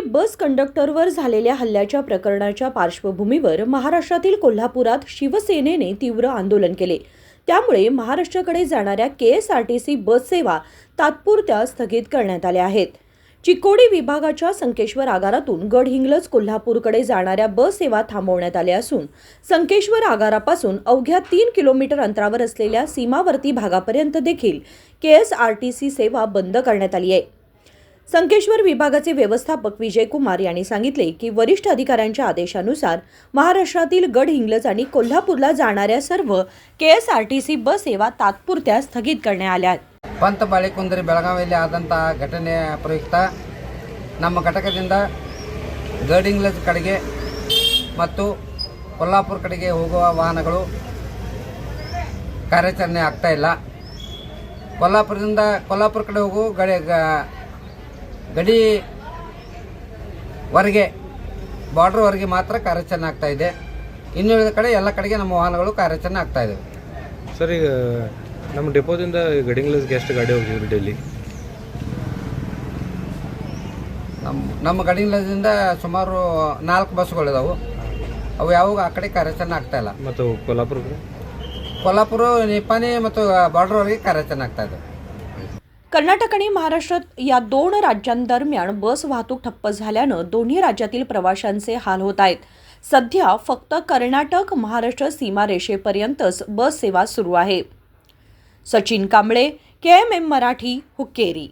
बस कंडक्टरवर झालेल्या हल्ल्याच्या प्रकरणाच्या पार्श्वभूमीवर महाराष्ट्रातील कोल्हापुरात शिवसेनेने तीव्र आंदोलन केले. त्यामुळे महाराष्ट्राकडे जाणाऱ्या K S R T C bus सेवा तात्पुरत्या स्थगित करण्यात आल्या आहेत. चिकोडी विभागाच्या संकेश्वर आगारातून गडहिंग्लज कोल्हापूरकडे जाणाऱ्या बस सेवा थांबवण्यात आल्या असून संकेश्वर आगारापासून अवघ्या तीन किलोमीटर अंतरावर असलेल्या सीमावर्ती भागापर्यंत देखील K S R T C सेवा बंद करण्यात आली आहे. संकेश्वर विभागाचे व्यवस्थापक विजय कुमार यांनी सांगितले की वरिष्ठ अधिकाऱ्यांच्या आदेशानुसार महाराष्ट्रातील गडहिंग्लज आणि कोल्हापूरला जाणाऱ्या सर्व K S R T C bus सेवा तात्पुरत्या स्थगित करण्यात आल्या आहेत ಪಂತ ಬಾಳೆಕುಂದ್ರಿ ಬೆಳಗಾವಿಯಲ್ಲಿ ಆದಂಥ ಘಟನೆಯ ಪ್ರಯುಕ್ತ ನಮ್ಮ ಘಟಕದಿಂದ ಗರ್ಡಿಂಗ್ಲಜ್ ಕಡೆಗೆ ಮತ್ತು ಕೊಲ್ಲಾಪುರ ಕಡೆಗೆ ಹೋಗುವ ವಾಹನಗಳು ಕಾರ್ಯಾಚರಣೆ ಆಗ್ತಾ ಇಲ್ಲ ಕೊಲ್ಲಾಪುರದಿಂದ ಕೊಲ್ಲಾಪುರ ಕಡೆ ಹೋಗು ಗಡಿ ಗಡಿ ಹೊರಗೆ ಬಾರ್ಡ್ರ್ವರೆಗೆ ಮಾತ್ರ ಕಾರ್ಯಾಚರಣೆ ಆಗ್ತಾ ಇದೆ. ಇನ್ನುಳಿದ ಕಡೆ ಎಲ್ಲ ಕಡೆಗೆ ನಮ್ಮ ವಾಹನಗಳು ಕಾರ್ಯಾಚರಣೆ ಆಗ್ತಾ ಇದ್ದಾವೆ ಸರ್ ಈಗ ನಮ್ಮ ಡಿಪೋದಿಂದ ಗಡಿಂಗ್ಲಸ್ಗೆ ಎಷ್ಟು ಗಾಡಿ ಹೋಗಿದ್ರು ಡೆಲ್ಲಿ. ನಮ್ಮ ನಮ್ಮ ಗಡಿಂಗ್ಲದಿಂದ ಸುಮಾರು ನಾಲ್ಕು ಬಸ್ಗಳಿದಾವೆ ಅವು ಯಾವಾಗ ಆ ಕಡೆ ಕಾರ್ಯಾಚರಣೆ ಆಗ್ತಾ ಇಲ್ಲ. ಮತ್ತು ಕೊಲ್ಲಾಪುರ ಕೊಲ್ಲಾಪುರ ನಿಪಾನಿ ಮತ್ತು ಬಾರ್ಡ್ರ್ವರೆಗೆ ಕಾರ್ಯಾಚರಣೆ ಆಗ್ತಾ ಇದೆ. कर्नाटक आणि महाराष्ट्रात या दोन राज्यांदरम्यान बस वाहतूक ठप्प झाल्यानं दोन्ही राज्यातील प्रवाशांचे हाल होत आहेत. सध्या फक्त कर्नाटक महाराष्ट्र सीमारेषेपर्यंतच बस सेवा सुरू आहे. Sachin Kamble K M M Marathi Hukkeri.